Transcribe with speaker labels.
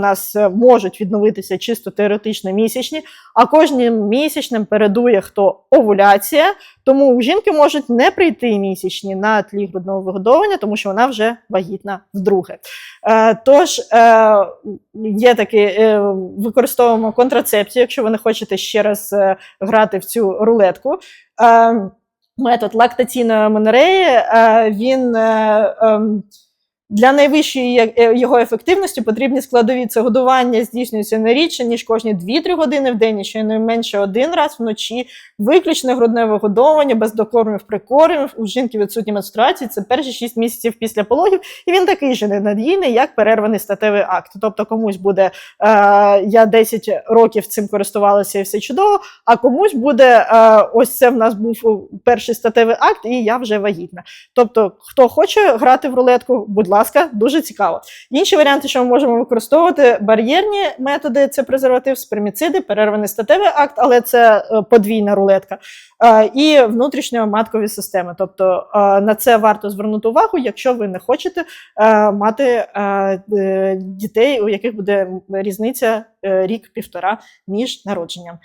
Speaker 1: у нас е, можуть відновитися чисто теоретично місячні, а кожним місячним передує хто овуляція. Тому у жінки можуть не прийти місячні на тлі грудного вигодовування, тому що вона вже вагітна вдруге. Е, Тож е, є таке, е, використовуємо контрацепцію, якщо ви не хочете ще раз грати в цю рулетку. Метод лактаційної аменореї, е, він ем, для найвищої е, його ефективності потрібні складові це годування здійснюється не рідше, ніж кожні 2-3 години в день, і щонайменше один раз вночі. Виключне грудне вигодовування без докормів прикормів. У жінки відсутні менструації це перші 6 місяців після пологів, і він такий же ненадійний, як перерваний статевий акт. Тобто комусь буде е, я 10 років цим користувалася і все чудово, а комусь буде е, ось це в нас був перший статевий акт, і я вже вагітна. Тобто, хто хоче грати в рулетку, будь ласка, дуже цікаво. Інші варіанти, що ми можемо використовувати, бар'єрні методи це презерватив, сперміциди, перерваний статевий акт, але це е, подвійна рулетка, е, і внутрішньоматкові системи. Тобто е, на це варто звернути увагу, якщо ви не хочете мати дітей, у яких буде різниця рік-півтора між народженням.